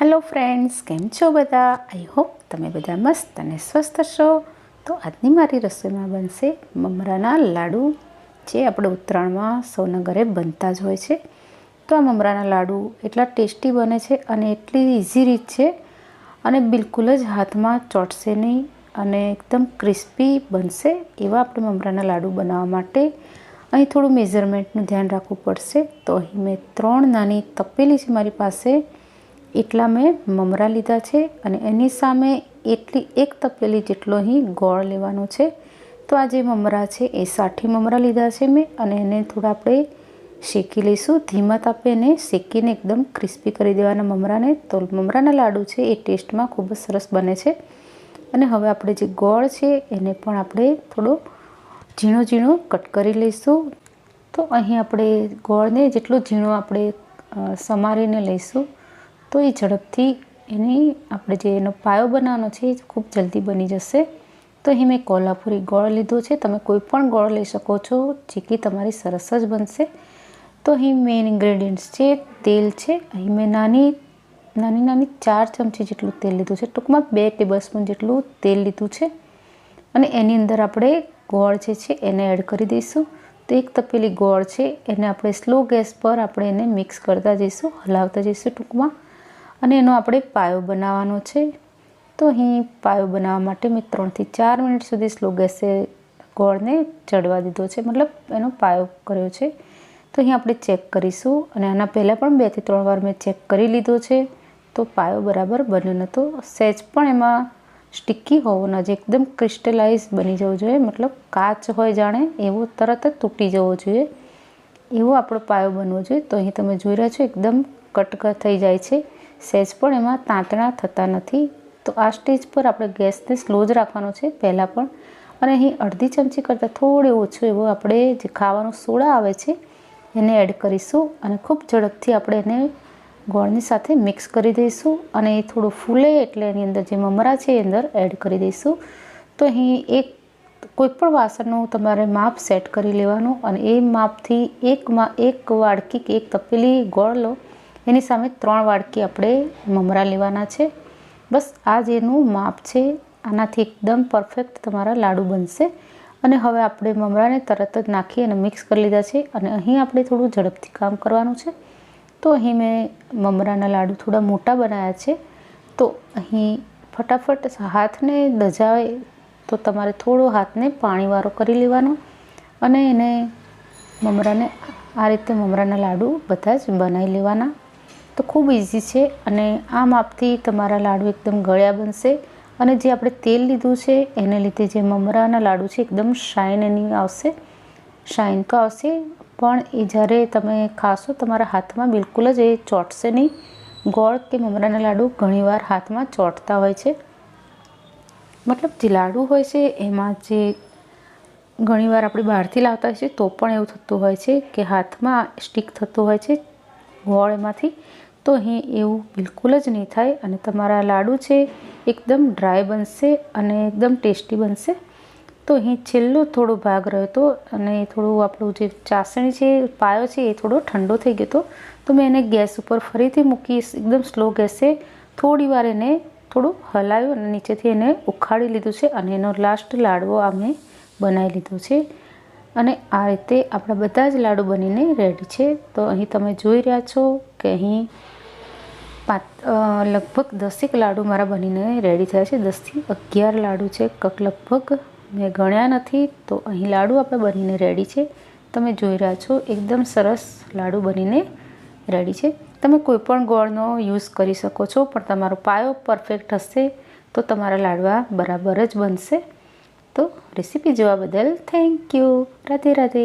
Hello friends કેમ છો બધા? આઈ હોપ તમે બધા મસ્ત અને સ્વસ્થ છો. તો આજની મારી રસોઈમાં બનશે મમરાના લાડુ, જે આપણે ઉત્તરાયણમાં સૌના ઘરે બનતા જ હોય છે. તો આ મમરાના લાડુ એટલા ટેસ્ટી બને છે અને એટલી ઇઝી રીત છે અને બિલકુલ જ હાથમાં ચોટશે નહીં અને એકદમ ક્રિસ્પી બનશે એવા આપણે મમરાના લાડુ બનાવવા માટે અહીં થોડું મેઝરમેન્ટનું ધ્યાન રાખવું પડશે. તો અહીં મેં ત્રણ નાની તપેલી છે મારી પાસે. એટલા મેં મમરા લીધા છે અને એની સામે એટલી એક તપેલી જેટલો અહીં ગોળ લેવાનો છે. તો આ જે મમરા છે એ સાઠી મમરા લીધા છે મેં અને એને થોડા આપણે શેકી લઈશું. ધીમા તાપે એને શેકીને એકદમ ક્રિસ્પી કરી દેવાના મમરાને. તો મમરાના લાડુ છે એ ટેસ્ટમાં ખૂબ જ સરસ બને છે. અને હવે આપણે જે ગોળ છે એને પણ આપણે થોડો ઝીણો ઝીણો કટ કરી લઈશું. તો અહીં આપણે ગોળને જેટલો ઝીણો આપણે સમારીને લઈશું. તો એ ઝડપથી એની આપણે જે એનો પાયો બનાવવાનો છે એ ખૂબ જલ્દી બની જશે. તો અહીં મેં કોલ્હાપુરી ગોળ લીધો છે. તમે કોઈ પણ ગોળ લઈ શકો છો ચીકી તમારી સરસ જ બનશે. તો અહીં મેઇન ઇન્ગ્રેડિયન્ટ્સ છે, તેલ છે. અહીં મેં નાની નાની નાની ચાર ચમચી જેટલું તેલ લીધું છે. ટૂંકમાં બે ટેબલ સ્પૂન જેટલું તેલ લીધું છે. અને એની અંદર આપણે ગોળ જે છે એને એડ કરી દઈશું. તો એક તપેલી ગોળ છે, એને આપણે સ્લો ગેસ પર આપણે એને મિક્સ કરતા જઈશું, હલાવતા જઈશું ટૂંકમાં. અને એનો આપણે પાયો બનાવવાનો છે. તો અહીં પાયો બનાવવા માટે મેં ત્રણથી ચાર મિનિટ સુધી સ્લો ગેસે ગોળને ચડવા દીધો છે. મતલબ એનો પાયો કર્યો છે. તો અહીં આપણે ચેક કરીશું. અને આના પહેલાં પણ બેથી ત્રણ વાર મેં ચેક કરી લીધો છે. તો પાયો બરાબર બન્યો નહોતો સહેજ પણ એમાં સ્ટિકી હોવો ન જે એકદમ ક્રિસ્ટલાઇઝ બની જવું જોઈએ. મતલબ કાચ હોય જાણે એવો તરત જ તૂટી જવો જોઈએ. એવો આપણો પાયો બનવો જોઈએ. તો અહીં તમે જોઈ રહ્યા છો, એકદમ કટક થઈ જાય છે. સહેજ પણ એમાં તાંતણા થતા નથી. તો આ સ્ટેજ પર આપણે ગેસને સ્લો જ રાખવાનો છે પહેલાં પણ. અને અહીં અડધી ચમચી કરતાં થોડું ઓછું એવું આપણે જે ખાવાનું સોડા આવે છે, એને એડ કરીશું અને ખૂબ ઝડપથી આપણે એને ગોળની સાથે મિક્સ કરી દઈશું. અને એ થોડું ફૂલે એટલે એની અંદર જે મમરા છે એ અંદર એડ કરી દઈશું. તો અહીં એક કોઈપણ વાસણનું તમારે માપ સેટ કરી લેવાનું અને એ માપથી એકમાં એક વાડકી કે એક તપેલી ગોળ લો. એની સામે ત્રણ વાડકી આપણે મમરા લેવાના છે. બસ આ જ એનું માપ છે. આનાથી એકદમ પરફેક્ટ તમારા લાડુ બનશે. અને હવે આપણે મમરાને તરત જ નાખી અને મિક્સ કરી લીધા છે. અને અહીં આપણે થોડું ઝડપથી કામ કરવાનું છે. તો અહીં મેં મમરાના લાડુ થોડા મોટા બનાવ્યા છે. તો અહીં ફટાફટ હાથને દજાવે તો તમારે થોડો હાથને પાણીવાળો કરી લેવાનો. અને એને મમરાને આ રીતે મમરાના લાડુ બધા જ બનાવી લેવાના. તો ખૂબ ઇઝી છે અને આ માપથી તમારા લાડુ એકદમ ગળ્યા બનશે અને જે આપણે તેલ લીધું છે એને લીધે જે મમરાના લાડુ છે એકદમ શાઇન એની આવશે. શાઇન તો આવશે પણ એ જ્યારે તમે ખાશો તમારા હાથમાં બિલકુલ જ એ ચોંટશે નહીં. ગોળ કે મમરાના લાડુ ઘણીવાર હાથમાં ચોંટતા હોય છે. મતલબ જે લાડુ હોય છે એમાં જે ઘણીવાર આપણે બહારથી લાવતા હોય છે તો પણ એવું થતું હોય છે કે હાથમાં સ્ટીક થતું હોય છે ગોળ એમાંથી તો અહીં એવું બિલકુલ જ નહીં થાય અને તમારા લાડુ છે, એકદમ ડ્રાય બનશે અને એકદમ ટેસ્ટી બનશે. તો અહીં છેલ્લો થોડો ભાગ રહ્યો હતો અને થોડું આપણું જે ચાસણી છે, પાયો છે, એ થોડો ઠંડો થઈ ગયો હતો. તો મેં એને ગેસ ઉપર ફરીથી મૂકી, એકદમ સ્લો ગેસે થોડી વાર એને થોડું હલાવ્યું અને નીચેથી એને ઉખાડી લીધું છે અને એનો લાસ્ટ લાડવો અમે બનાવી લીધો છે. અને આ રીતે આપણા બધા જ લાડુ બનીને રેડી છે. તો અહીં તમે જોઈ રહ્યા છો કે અહીં પાંચ લગભગ દસેક લાડુ મારા બનીને રેડી થયા છે. દસથી અગિયાર લાડુ છે. કક લગભગ મેં ગણ્યા નથી. તો અહીં લાડુ આપણે બનીને રેડી છે. તમે જોઈ રહ્યા છો, એકદમ સરસ લાડુ બનીને રેડી છે. તમે કોઈપણ ગોળનો યુઝ કરી શકો છો, પણ તમારો પાયો પરફેક્ટ હશે તો તમારા લાડવા બરાબર જ બનશે. તો રેસીપી જોવા બદલ થેન્ક યુ રાધે રાધે.